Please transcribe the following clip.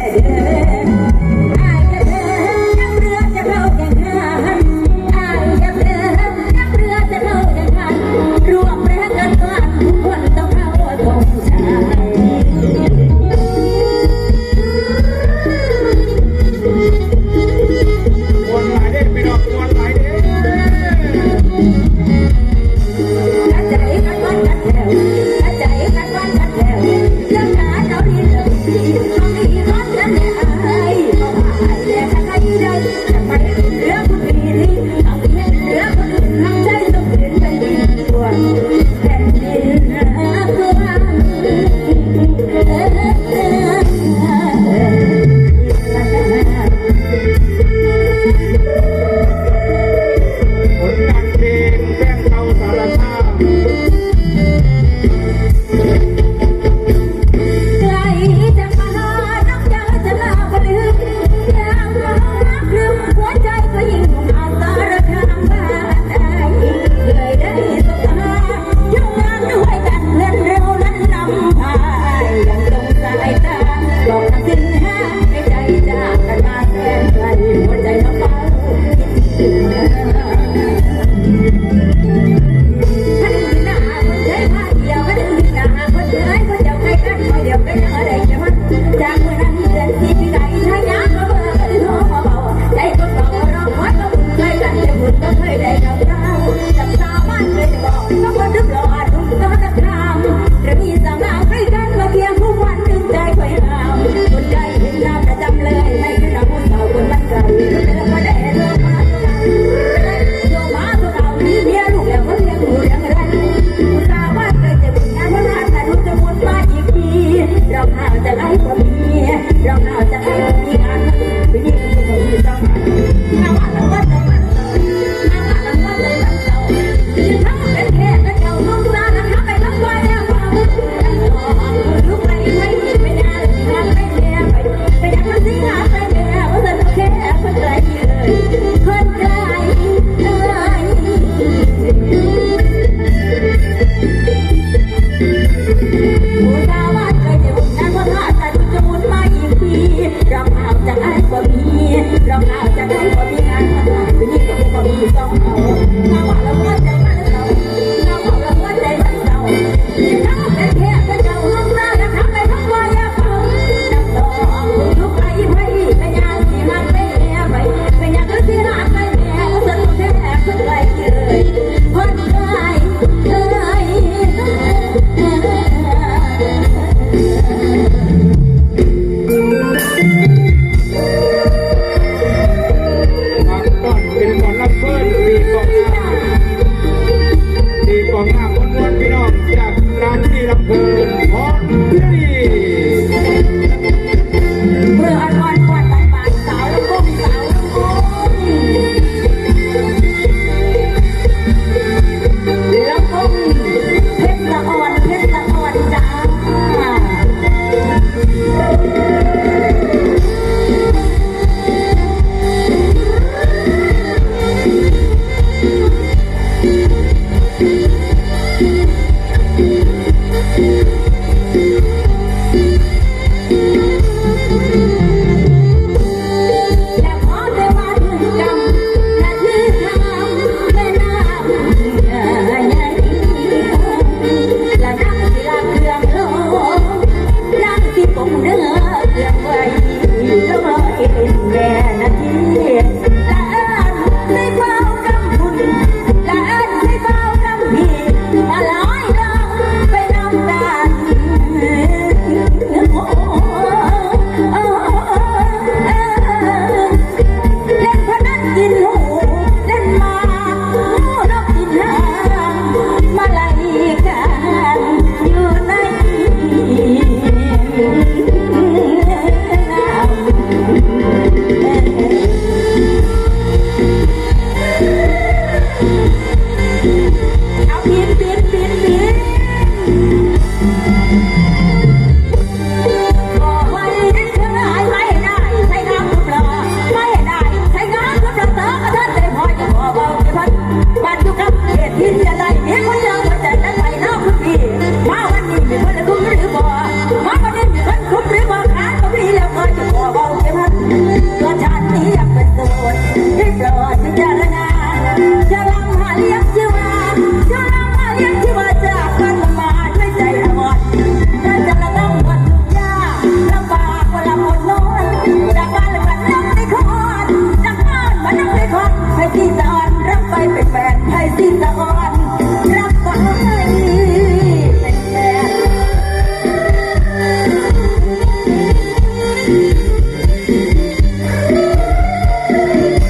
เด้ กับเกินพอดเมื่ออ่อนอ่อนปวดปานานสาวล้ก็มีสาวแล้วก็แล้วก็เพชรละอ่อนเพชรละอ่อนจ้า